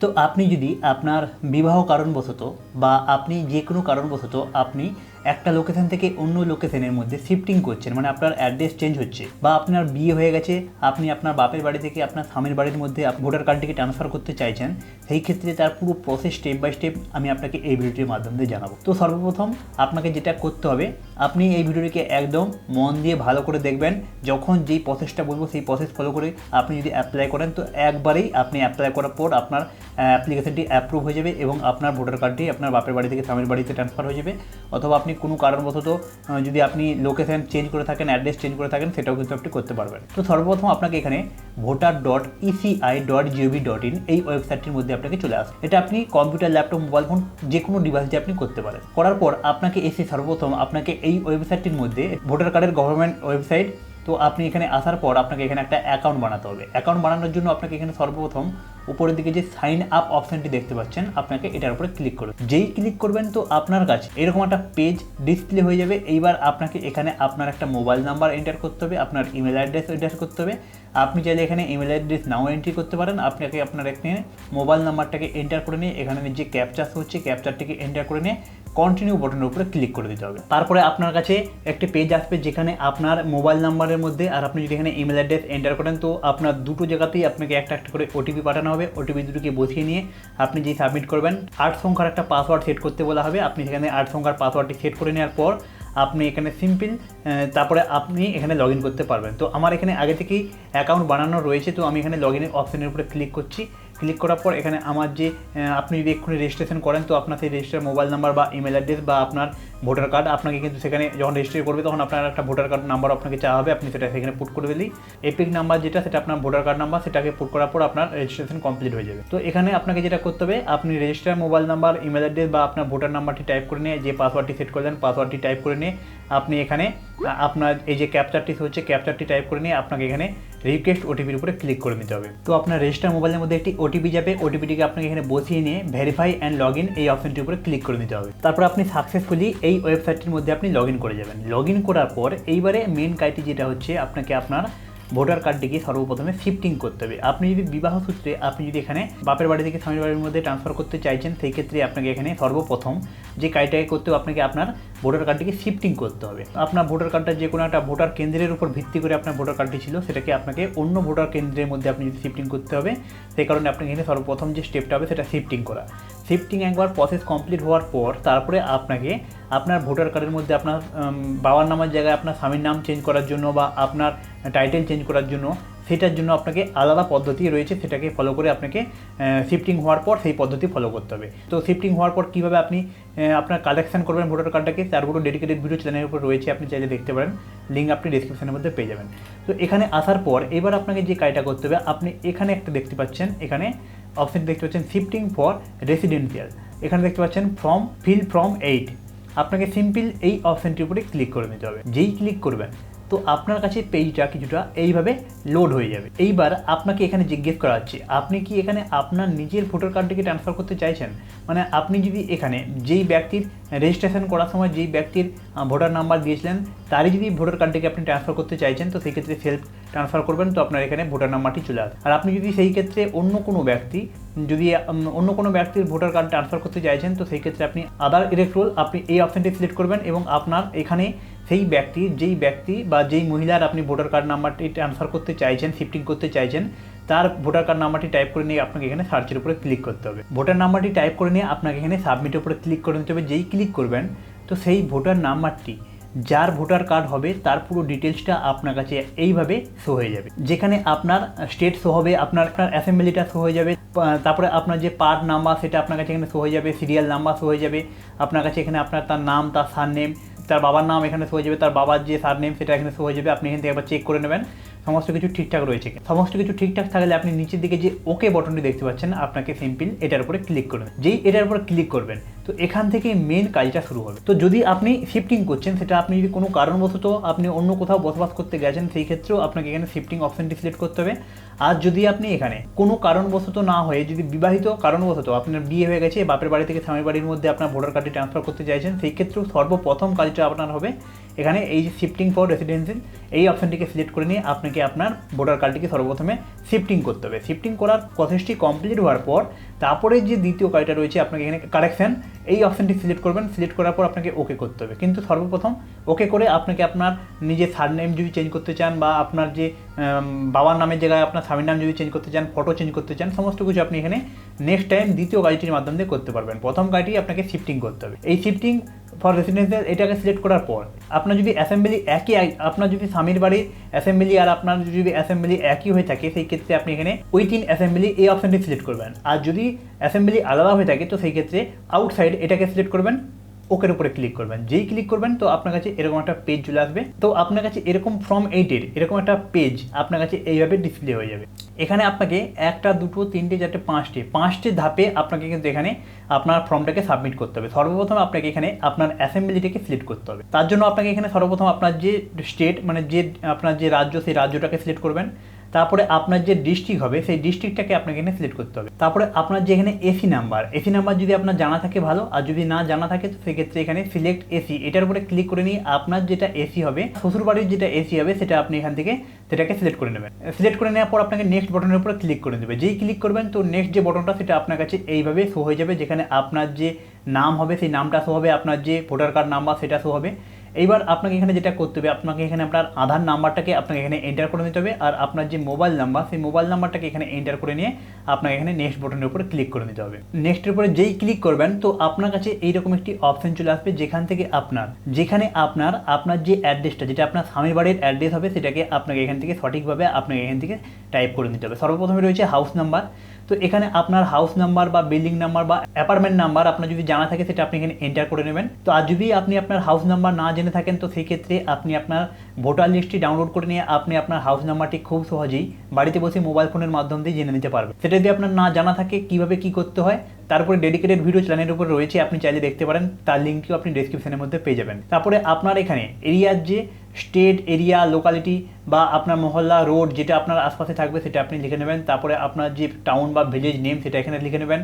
তো আপনি যদি আপনার বিবাহ কারণবশত বা আপনি যে কোনো কারণবশত আপনি একটা লোকেশন থেকে অন্য লোকেশনের মধ্যে শিফটিং করছেন মানে আপনার অ্যাড্রেস চেঞ্জ হচ্ছে বা আপনার বিয়ে হয়ে গেছে, আপনি আপনার বাপের বাড়ি থেকে আপনার স্বামীর বাড়ির মধ্যে ভোটার কার্ডটিকে ট্রান্সফার করতে চাইছেন, সেই ক্ষেত্রে তার পুরো প্রসেস স্টেপ বাই স্টেপ আমি আপনাকে এই ভিডিওটির মাধ্যমে জানাব। তো সর্বপ্রথম আপনাকে যেটা করতে হবে, আপনি এই ভিডিওটিকে একদম মন দিয়ে ভালো করে দেখবেন, যখন যেই প্রসেসটা বলব সেই প্রসেস ফলো করে আপনি যদি অ্যাপ্লাই করেন, তো একবারেই আপনি অ্যাপ্লাই করার পর আপনার অ্যাপ্লিকেশনটি অ্যাপ্রুভ হয়ে যাবে এবং আপনার ভোটার কার্ডটি আপনার বাপের বাড়ি থেকে স্বামীর বাড়িতে ট্রান্সফার হয়ে যাবে, অথবা আপনি কোনো কারণবশত যদি আপনি লোকেশন চেঞ্জ করে থাকেন অ্যাড্রেস চেঞ্জ করে থাকেন, সেটাও কিন্তু আপনি করতে পারবেন। তো সর্বপ্রথম আপনাকে এখানে voter dot ECI dot GOV dot in এই ওয়েবসাইটটির মধ্যে আপনাকে চলে আসবে এটা আপনি কম্পিউটার ল্যাপটপ মোবাইল ফোন যে কোনো ডিভাইস দিয়ে আপনি করতে পারেন। করার পর আপনাকে এসে সর্বপ্রথম আপনাকে এই ওয়েবসাইটটির মধ্যে ভোটার কার্ডের গভর্নমেন্ট ওয়েবসাইট তো আপনি এখানে আসার পর আপনাকে এখানে একটা অ্যাকাউন্ট বানাতে হবে। অ্যাকাউন্ট বানানোর জন্য আপনাকে এখানে সর্বপ্রথম উপরের দিকে যে সাইন আপ অপশনটি দেখতে পাচ্ছেন, আপনাকে এটার উপরে ক্লিক করবেন যেই ক্লিক করবেন তো আপনার কাছে এরকম একটা পেজ ডিসপ্লে হয়ে যাবে। এইবার আপনাকে এখানে আপনার একটা মোবাইল নাম্বার এন্টার করতে হবে, আপনার ইমেল অ্যাড্রেস এন্টার করতে হবে। আপনি চাইলে এখানে ইমেল অ্যাড্রেস নাও এন্ট্রি করতে পারেন। আপনাকে আপনার এখানে মোবাইল নাম্বারটাকে এন্টার করে নিয়ে এখানে যে ক্যাপচার্স হচ্ছে ক্যাপচারটিকে এন্টার করে নিয়ে কন্টিনিউ বাটনের উপরে ক্লিক করে দিতে হবে। তারপরে আপনার কাছে একটি পেজ আসবে যেখানে আপনার মোবাইল নাম্বারের মধ্যে, আর আপনি যদি এখানে ইমেল অ্যাড্রেস এন্টার করেন, তো আপনার দুটো জায়গাতেই আপনাকে একটা একটা করে ওটিপি পাঠানো হবে। ওটিপি দুটোকে বসিয়ে নিয়ে আপনি যেই সাবমিট করবেন আট সংখ্যার একটা পাসওয়ার্ড সেট করতে বলা হবে। আপনি সেখানে আট সংখ্যার পাসওয়ার্ডটি সেট করে নেওয়ার পর আপনি এখানে সিম্পল তারপরে আপনি এখানে লগ ইন করতে পারবেন। তো আমার এখানে আগে থেকেই অ্যাকাউন্ট বানানো রয়েছে, তো আমি এখানে লগ ইনের অপশনের উপরে ক্লিক করছি। ক্লিক করার পর এখানে আমার যে আপনি যদি এক্ষুনি রেজিস্ট্রেশন করেন, তো আপনার সেই রেজিস্টার মোবাইল নাম্বার বা ইমেল অ্যাড্রেস বা আপনার ভোটার কার্ড আপনাকে কিন্তু সেখানে যখন রেজিস্টার করবে, তখন আপনার একটা ভোটার কার্ড নাম্বার আপনাকে চাওয়া হবে। আপনি সেটা সেখানে পুট করে দিলেই এপিক নাম্বার যেটা, সেটা আপনার ভোটার কার্ড নাম্বার সেটাকে পুট করার পর আপনার রেজিস্ট্রেশন কমপ্লিট হয়ে যাবে। তো এখানে আপনাকে যেটা করতে হবে, আপনি register mobile number email address বা আপনার ভোটার নাম্বারটি টাইপ করে নিয়ে যে পাসওয়ার্ডটি সেট করলেন পাসওয়ার্ডটি টাইপ করে নিয়ে আপনি এখানে আপনার এই যে ক্যাপচারটি হচ্ছে ক্যাপচারটি টাইপ করে নিয়ে আপনাকে এখানে রিকোয়েস্ট ওটিপির উপরে ক্লিক করে নিতে হবে। তো আপনার রেজিস্টার মোবাইলের মধ্যে একটি ওটিপি যাবে। ওটিপিটিকে আপনাকে এখানে বসিয়ে নিয়ে ভেরিফাই অ্যান্ড লগ ইন এই অপশনটির উপরে ক্লিক করে নিতে হবে। তারপর আপনি সাকসেসফুলি এই ওয়েবসাইটটির মধ্যে আপনি লগ ইন করে যাবেন। লগ ইন করার পর এইবারে মেন কাজটি যেটা হচ্ছে, আপনাকে আপনার ভোটার কার্ডটিকে সর্বপ্রথমে শিফটিং করতে হবে। আপনি যদি বিবাহ সূত্রে আপনি যদি এখানে বাপের বাড়ি থেকে স্বামীর বাড়ির মধ্যে ট্রান্সফার করতে চাইছেন, সেই ক্ষেত্রে আপনাকে এখানে সর্বপ্রথম যে কাজটাকে করতে হবে, আপনাকে আপনার ভোটার কার্ডটিকে শিফটিং করতে হবে। আপনার ভোটার কার্ডটা যে কোনো একটা ভোটার কেন্দ্রের উপর ভিত্তি করে আপনার ভোটার কার্ডটি ছিল, সেটাকে আপনাকে অন্য ভোটার কেন্দ্রের মধ্যে আপনি যদি শিফটিং করতে হবে, সেই কারণে আপনাকে এখানে সর্বপ্রথম যে স্টেপটা হবে, সেটা শিফটিং করা। শিফটিং একবার প্রসেস কমপ্লিট হওয়ার পর তারপরে আপনাকে আপনার ভোটার কার্ডের মধ্যে আপনার বাবার নামের জায়গায় আপনার স্বামীর নাম চেঞ্জ করার জন্য বা আপনার টাইটেল চেঞ্জ করার জন্য, সেটার জন্য আপনাকে আলাদা পদ্ধতি রয়েছে, সেটাকে ফলো করে আপনাকে শিফটিং হওয়ার পর সেই পদ্ধতি ফলো করতে হবে। তো শিফটিং হওয়ার পর কীভাবে আপনি আপনার কালেকশন করবেন ভোটার কার্ডটাকে, তার উপর ডেডিকেটেড ভিডিও চ্যানেলের উপর রয়েছে, আপনি চাইলে দেখতে পারেন। লিঙ্ক আপনি ডিসক্রিপশনের মধ্যে পেয়ে যাবেন। তো এখানে আসার পর, এবার আপনাকে যে কাজটা করতে হবে, আপনি এখানে একটা দেখতে পাচ্ছেন, এখানে অপশন দেখতে পাচ্ছেন শিফটিং ফর রেসিডেন্সিয়াল এখানে দেখতে পাচ্ছেন ফ্রম ফিল ফ্রম এইট আপনাকে সিম্পল এই অপশনটির উপরে ক্লিক করে নিতে হবে। যেই ক্লিক করবেন তো আপনার কাছে পেজটা কিছুটা এইভাবে লোড হয়ে যাবে। এইবার আপনাকে এখানে জিজ্ঞেস করা হচ্ছে, আপনি কি এখানে আপনার নিজের ভোটার কার্ডটিকে ট্রান্সফার করতে চাইছেন? মানে আপনি যদি এখানে যেই ব্যক্তির রেজিস্ট্রেশন করার সময় যেই ব্যক্তির ভোটার নাম্বার দিয়েছিলেন, তারই যদি ভোটার কার্ডটিকে আপনি ট্রান্সফার করতে চাইছেন, তো সেই ক্ষেত্রে সেলফ ট্রান্সফার করবেন, তো আপনার এখানে ভোটার নাম্বারটি চলে আসবে। আর আপনি যদি সেই ক্ষেত্রে অন্য কোনো ব্যক্তি, যদি অন্য কোনো ব্যক্তির ভোটার কার্ড ট্রান্সফার করতে চাইছেন, তো সেই ক্ষেত্রে আপনি আদার ইলেকট্রোল আপনি এই অপশনটি সিলেক্ট করবেন এবং আপনার এখানে সেই ব্যক্তি, যেই ব্যক্তি বা যেই মহিলার আপনি ভোটার কার্ড নাম্বারটি ট্রান্সফার করতে চাইছেন শিফটিং করতে চাইছেন, তার ভোটার কার্ড নাম্বারটি টাইপ করে নিয়ে আপনাকে এখানে সার্চের উপরে ক্লিক করতে হবে। ভোটার নাম্বারটি টাইপ করে নিয়ে আপনাকে এখানে সাবমিটের উপরে ক্লিক করে নিতে হবে। যেই ক্লিক করবেন, তো সেই ভোটার নাম্বারটি, যার ভোটার কার্ড হবে, তার পুরো ডিটেলসটা আপনার কাছে এইভাবে শো হয়ে যাবে। যেখানে আপনার স্টেট শো হবে, আপনার আপনার অ্যাসেম্বলিটা শো হয়ে যাবে তারপরে আপনার যে পার্ট নাম্বার সেটা আপনার কাছে এখানে শো হয়ে যাবে সিরিয়াল নাম্বার শো হয়ে যাবে, আপনার কাছে এখানে আপনার তার নাম, তার সার নেম তার বাবার নাম এখানে শো হয়ে যাবে, তার বাবার যে সার নেম সেটা এখানে শো হয়ে যাবে, আপনি এখান থেকে একবার চেক করে নেবেন। সমস্ত কিছু ঠিকঠাক রয়েছে। সমস্ত কিছু ঠিকঠাক থাকলে আপনি নিচের দিকে যে ওকে বটনটি দেখতে পাচ্ছেন, আপনাকে সিম্পল এটার উপরে ক্লিক করবেন। যেই এটার উপরে ক্লিক করবেন, তো এখান থেকে মেন কাজটা শুরু হবে। তো যদি আপনি শিফটিং করছেন, সেটা আপনি যদি কোনো কারণবশত আপনি অন্য কোথাও বসবাস করতে গেছেন, সেই ক্ষেত্রেও আপনাকে এখানে শিফটিং অপশনটি সিলেক্ট করতে হবে। আর যদি আপনি এখানে কোনো কারণবশত না হয়ে, যদি বিবাহিত কারণবশত আপনার বিয়ে হয়ে গেছে, বাপের বাড়ি থেকে স্বামীর বাড়ির মধ্যে আপনার ভোটার কার্ডটি ট্রান্সফার করতে চাইছেন, সেই ক্ষেত্রেও সর্বপ্রথম কাজটা আপনার হবে এখানে এই যে শিফটিং ফর রেসিডেন্সিয়াল এই অপশানটিকে সিলেক্ট করে নিয়ে আপনাকে আপনার ভোটার কার্ডটিকে সর্বপ্রথমে শিফটিং করতে হবে। শিফটিং করার প্রসেসটি কমপ্লিট হওয়ার পর তারপরে যে দ্বিতীয় কাজটা রয়েছে আপনাকে এখানে কারেকশান এই অপশানটি সিলেক্ট করবেন সিলেক্ট করার পর আপনাকে ওকে করতে হবে। কিন্তু সর্বপ্রথম ওকে করে আপনাকে আপনার নিজের সারনেম যদি চেঞ্জ করতে চান বা আপনার যে বাবার নামের জায়গায় আপনার স্বামীর নাম যদি চেঞ্জ করতে চান ফটো চেঞ্জ করতে চান, সমস্ত কিছু আপনি এখানে নেক্সট টাইম দ্বিতীয় গাড়িটির মাধ্যমে দিয়ে করতে পারবেন। প্রথম গাড়িটি আপনাকে শিফটিং করতে হবে। এই শিফটিং ফর রেসিডেন্সিয়াল এটাকে সিলেক্ট করার পর আপনার যদি অ্যাসেম্বলি একই আপনার যদি স্বামীর বাড়ির অ্যাসেম্বলি আর আপনার যদি অ্যাসেম্বলি একই হয়ে থাকে, সেই ক্ষেত্রে আপনি এখানে উইথিন অ্যাসেম্বলি এই অপশানটি সিলেক্ট করবেন। আর অ্যাসেম্বলি আলাদা হয়ে থাকে, তো সেই ক্ষেত্রে আউটসাইড এটাকে সিলেক্ট করবেন ওকের উপরে ক্লিক করবেন। যেই ক্লিক করবেন, তো আপনার কাছে এরকম একটা পেজ চলে আসবে। তো আপনার কাছে এরকম ফর্ম এইটের এরকম একটা পেজ আপনার কাছে এইভাবে ডিসপ্লে হয়ে যাবে। এখানে আপনাকে একটা, দুটো, তিনটে, চারটে, পাঁচটি পাঁচটি ধাপে আপনাকে কিন্তু এখানে আপনার ফর্মটাকে সাবমিট করতে হবে। সর্বপ্রথম আপনাকে এখানে আপনার অ্যাসেম্বলিটাকে সিলেক্ট করতে হবে। তার জন্য আপনাকে এখানে সর্বপ্রথম আপনার যে স্টেট মানে যে, আপনার যে রাজ্য, সেই রাজ্যটাকে সিলেক্ট করবেন। তারপরে আপনার যে ডিস্ট্রিক্ট হবে, সেই ডিস্ট্রিক্টটাকে আপনাকে এখানে সিলেক্ট করতে হবে। তারপরে আপনার যে এখানে এসি নাম্বার এসি নাম্বার যদি আপনার জানা থাকে ভালো, আর যদি না জানা থাকে, তো সেক্ষেত্রে এখানে সিলেক্ট এসি এটার উপরে ক্লিক করে নিয়ে আপনার যেটা এসি হবে, শ্বশুরবাড়ির যেটা এসি হবে, সেটা আপনি এখান থেকে সেটাকে সিলেক্ট করে নেবেন। সিলেক্ট করে নেওয়ার পর আপনাকে নেক্সট বটনের উপরে ক্লিক করে দেবে। যেই ক্লিক করবেন, তো নেক্সট যে বটনটা সেটা আপনার কাছে এইভাবে শো হয়ে যাবে, যেখানে আপনার যে নাম হবে, সেই নামটা শো হবে, আপনার যে ভোটার কার্ড নাম্বার সেটা শো হবে। এইবার আপনাকে এখানে যেটা করতে হবে, আপনাকে এখানে আপনার আধার নাম্বারটাকে আপনাকে এখানে এন্টার করে নিতে হবে আর আপনার যে মোবাইল নাম্বার সেই মোবাইল নাম্বারটাকে এখানে এন্টার করে নিয়ে আপনাকে এখানে নেক্সট বটনের উপরে ক্লিক করে নিতে হবে। নেক্সটের উপরে যেই ক্লিক করবেন, তো আপনার কাছে এইরকম একটি অপশন চলে আসবে যেখান থেকে আপনার, যেখানে আপনার আপনার যে অ্যাড্রেসটা যেটা আপনার স্বামীর বাড়ির অ্যাড্রেস হবে, সেটাকে আপনাকে এখান থেকে সঠিকভাবে আপনাকে এখান থেকে টাইপ করে নিতে হবে। সর্বপ্রথমে রয়েছে হাউস নাম্বার তো এখানে আপনার হাউস নাম্বার বা বিল্ডিং নাম্বার বা অ্যাপার্টমেন্ট নাম্বার আপনার যদি জানা থাকে, সেটা আপনি এখানে এন্টার করে নেবেন। তো আর যদি আপনি আপনার হাউস নাম্বার না জেনে থাকেন, তো সেই ক্ষেত্রে আপনি আপনার ভোটার লিস্টটি ডাউনলোড করে নিয়ে আপনি আপনার হাউস নাম্বারটি খুব সহজেই বাড়িতে বসে মোবাইল ফোনের মাধ্যম দিয়ে জেনে নিতে পারবেন। সেটা যদি আপনার না জানা থাকে, কীভাবে কি করতে হয় তারপরে ডেডিকেটেড ভিডিও চ্যানেলের উপর রয়েছে, আপনি চাইলে দেখতে পারেন। তার লিঙ্কটিও আপনি ডেসক্রিপশনের মধ্যে পেয়ে যাবেন। তারপরে আপনার এখানে এরিয়ার যে স্টেট এরিয়া লোকালিটি বা আপনার মহল্লা রোড যেটা আপনার আশপাশে থাকবে সেটা আপনি লিখে নেবেন। তারপরে আপনার যে টাউন বা ভিলেজ নেম সেটা এখানে লিখে নেবেন।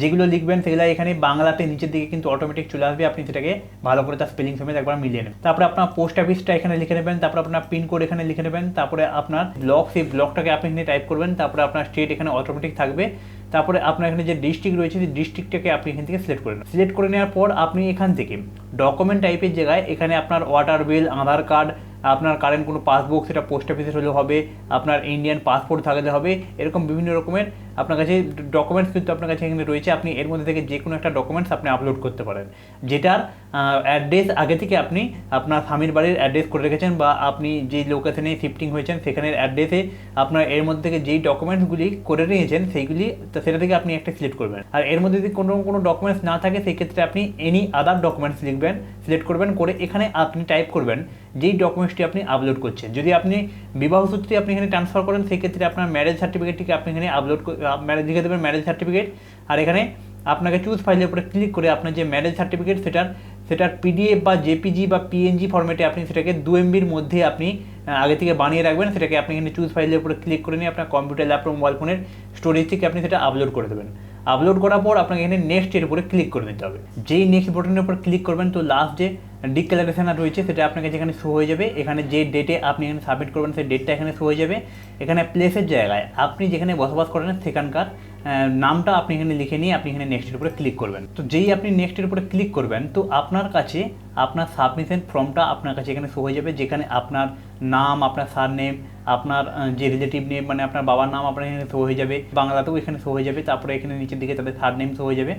যেগুলো লিখবেন সেগুলো এখানে বাংলাতে নিচের দিকে কিন্তু অটোমেটিক চলে আসবে। আপনি সেটাকে ভালো করে তার স্পেলিং সমেত একবার মিলিয়ে নেবেন। তারপরে আপনার পোস্ট অফিসটা এখানে লিখে নেবেন। তারপরে আপনার পিনকোড এখানে লিখে নেবেন। তারপরে আপনার ব্লক সেই ব্লকটাকে আপনি এখানে টাইপ করবেন। তারপরে আপনার স্টেট এখানে অটোমেটিক থাকবে। তারপরে আপনার এখানে যে ডিস্ট্রিক্ট রয়েছে, সেই ডিস্ট্রিক্টটাকে আপনি এখান থেকে সিলেক্ট করে নেন। সিলেক্ট করে নেওয়ার পর আপনি এখান থেকে ডকুমেন্ট টাইপের জায়গায় এখানে আপনার ওয়াটার বিল আধার কার্ড আপনার কারেন্ট কোনো পাসবুক সেটা পোস্ট অফিসে হলেও হবে, আপনার ইন্ডিয়ান পাসপোর্ট থাকলে হবে, এরকম বিভিন্ন রকমের আপনার কাছে ডকুমেন্টস কিন্তু আপনার কাছে এখানে রয়েছে। আপনি এর মধ্যে থেকে যে কোনো একটা ডকুমেন্টস আপনি আপলোড করতে পারেন। যেটার অ্যাড্রেস আগে থেকে আপনি আপনার স্বামীর বাড়ির অ্যাড্রেস করে রেখেছেন বা আপনি যেই লোকেশনে শিফটিং হয়েছেন সেখানের অ্যাড্রেসে আপনার এর মধ্যে থেকে যেই ডকুমেন্টসগুলি করে নিয়েছেন সেইগুলি সেটা থেকে আপনি একটা সিলেক্ট করবেন। আর এর মধ্যে যদি কোনো কোনো ডকুমেন্টস না থাকে সেই ক্ষেত্রে আপনি এনি আদার ডকুমেন্টস লিখবেন সিলেক্ট করবেন, করে এখানে আপনি টাইপ করবেন যেই ডকুমেন্টসটি আপনি আপলোড করছেন। যদি আপনি বিবাহ সূত্রে আপনি এখানে ট্রান্সফার করেন সেই ক্ষেত্রে আপনার ম্যারেজ সার্টিফিকেটটিকে আপনি এখানে আপলোড ম্যারেজ লিখে দেবেন ম্যারেজ সার্টিফিকেট আর এখানে আপনাকে চুজ ফাইলের উপরে ক্লিক করে আপনার যে ম্যারেজ সার্টিফিকেট সেটার সেটার পিডিএফ বা জেপিজি বা পিএনজি ফর্মেটে আপনি সেটাকে দু এমবির মধ্যে আপনি আগে থেকে বানিয়ে রাখবেন। সেটাকে আপনি এখানে চুজ ফাইলের উপরে ক্লিক করে নিয়ে আপনার কম্পিউটার ল্যাপটপ মোবাইল ফোনের স্টোরেজ থেকে আপনি সেটা আপলোড করে দেবেন। আপলোড করার পর আপনাকে এখানে নেক্সট এর উপরে ক্লিক করে দিতে হবে। যেই নেক্সট বটনের উপর ক্লিক করবেন, তো লাস্ট যে ডিক্লারেশন রয়েছে, সেটা আপনাকে যেখানে শো হয়ে যাবে, এখানে যে ডেটে আপনি এখানে সাবমিট করবেন, সেই ডেটটা এখানে শো হয়ে যাবে। এখানে প্লেসের জায়গায় আপনি যেখানে বসবাস করেন, সেখানকার নামটা আপনি এখানে লিখে নিয়ে আপনি এখানে নেক্সটের উপরে ক্লিক করবেন। তো যেই আপনি নেক্সটের উপরে ক্লিক করবেন, তো আপনার কাছে আপনার সাবমিশন ফর্মটা আপনার কাছে এখানে শো হয়ে যাবে, যেখানে আপনার নাম, আপনার সার নেম আপনার যে রিলেটিভ নেম মানে আপনার বাবার নাম আপনার এখানে শো হয়ে যাবে, বাংলাতেও এখানে শো হয়ে যাবে, তারপরে এখানে নিচের দিকে তাদের সার নেম শো হয়ে যাবে।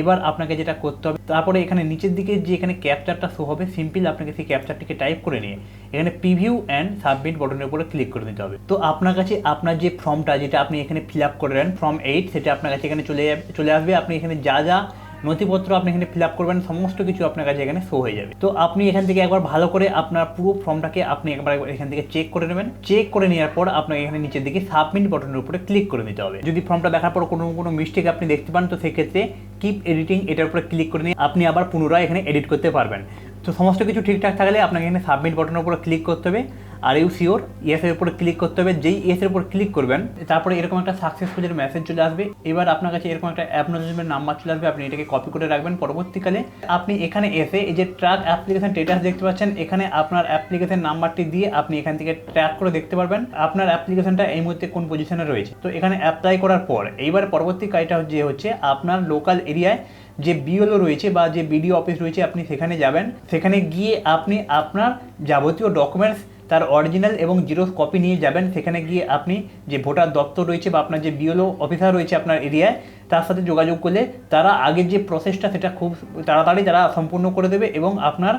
এবার আপনাকে যেটা করতে হবে, তারপরে এখানে নিচের দিকে যে এখানে ক্যাপচারটা শো হবে সিম্পল আপনাকে সেই ক্যাপচারটিকে টাইপ করে নিয়ে এখানে প্রিভিউ অ্যান্ড সাবমিট বটনের উপরে ক্লিক করে দিতে হবে। তো আপনার কাছে আপনার যে ফর্মটা যেটা আপনি এখানে ফিল আপ করে নেন ফর্ম এইট সেটা আপনার কাছে এখানে চলে চলে আসবে। আপনি এখানে যা যা নথিপত্র আপনি এখানে ফিল আপ করবেন, সমস্ত কিছু আপনার কাছে এখানে শো হয়ে যাবে। তো আপনি এখান থেকে একবার ভালো করে আপনার পুরো ফর্মটাকে আপনি একবার এখান থেকে চেক করে নেবেন। চেক করে নেওয়ার পর আপনাকে এখানে নিচের দিকে সাবমিট বটনের উপরে ক্লিক করে দিতে হবে। যদি ফর্মটা দেখার পর কোনো কোনো মিস্টেক আপনি দেখতে পান, তো সেক্ষেত্রে কিপ এডিটিং এটার উপরে ক্লিক করে নিয়ে আপনি আবার পুনরায় এখানে এডিট করতে পারবেন। তো সমস্ত কিছু ঠিকঠাক থাকলে আপনাকে এখানে সাবমিট বটনের উপরে ক্লিক করতে হবে। আর ইউ শিওর ইয়েসের উপর ক্লিক করতে হবে। যেই ইয়েসের উপর ক্লিক করবেন, তারপরে এরকম একটা সাকসেসফুলের মেসেজ চলে আসবে। এবার আপনার কাছে এরকম একটা অ্যাপনোজমেন্ট নাম্বার চলে আসবে। আপনি এটাকে কপি করে রাখবেন। পরবর্তীকালে আপনি এখানে এসে এই যে ট্র্যাক অ্যাপ্লিকেশন স্টেটাস দেখতে পাচ্ছেন, এখানে আপনার অ্যাপ্লিকেশন নাম্বারটি দিয়ে আপনি এখান থেকে ট্র্যাক করে দেখতে পারবেন। আপনার অ্যাপ্লিকেশনটা এই মুহূর্তে কোন পজিশনে রয়েছে। তো এখানে অ্যাপ্লাই করার পর, এইবার পরবর্তী কাজটা যে হচ্ছে, আপনার লোকাল এরিয়ায় যে বিওলো রয়েছে বা যে বিডিও অফিস রয়েছে, আপনি সেখানে যাবেন। সেখানে গিয়ে আপনি আপনার যাবতীয় ডকুমেন্টস তার অরিজিনাল এবং জিরো কপি নিয়ে যাবেন। সেখানে গিয়ে আপনি যে ভোটার দপ্তর রয়েছে বা আপনার যে বিএলও অফিসার রয়েছে আপনার এরিয়ায় তার সাথে যোগাযোগ করলে তারা আগের যে প্রসেসটা সেটা খুব তাড়াতাড়ি তারা সম্পূর্ণ করে দেবে এবং আপনার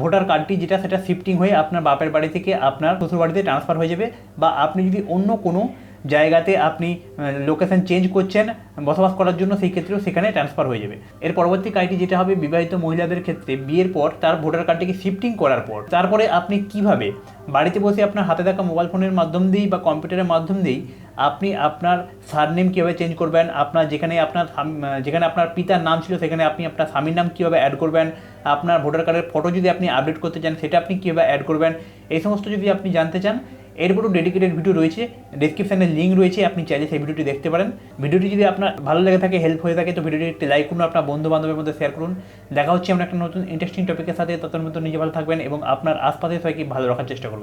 ভোটার কার্ডটি যেটা, সেটা শিফটিং হয়ে আপনার বাপের বাড়ি থেকে আপনার শ্বশুর বাড়িতে ট্রান্সফার হয়ে যাবে বা আপনি যদি অন্য কোনো জায়গাতে আপনি লোকেশন চেঞ্জ করছেন, বসবাস করার জন্য সেই ক্ষেত্রেও সেখানে ট্রান্সফার হয়ে যাবে। এর পরবর্তী কাজটি যেটা হবে, বিবাহিত মহিলাদের ক্ষেত্রে বিয়ের পর তার ভোটার কার্ডটিকে শিফটিং করার পর, তারপরে আপনি কীভাবে বাড়িতে বসে আপনার হাতে থাকা মোবাইল ফোনের মাধ্যম দিয়েই বা কম্পিউটারের মাধ্যম দিয়েই আপনি আপনার সারনেম কীভাবে চেঞ্জ করবেন, আপনার যেখানে আপনার যেখানে আপনার পিতার নাম ছিল সেখানে আপনি আপনার স্বামীর নাম কীভাবে অ্যাড করবেন, আপনার ভোটার কার্ডের ফটো যদি আপনি আপডেট করতে চান, সেটা আপনি কীভাবে অ্যাড করবেন, এই সমস্ত যদি আপনি জানতে চান এরপরও ডেডিকেটেড ভিডিও রয়েছে। ডিসক্রিপশানে লিঙ্ক রয়েছে, আপনি চাইলে সেই ভিডিওটি দেখতে পারেন। ভিডিওটি যদি আপনার ভালো লেগে থাকে হেল্প হয়ে থাকে, তো ভিডিওটি একটি লাইক করুন, আপনার বন্ধু বান্ধবের মধ্যে শেয়ার করুন। দেখা হচ্ছে আমরা একটা নতুন ইন্টারেস্টিং টপিকের সাথে তাদের মতো নিজে ভালো থাকবেন এবং আপনার আশপাশে সবাইকে ভালো রাখার চেষ্টা করুন।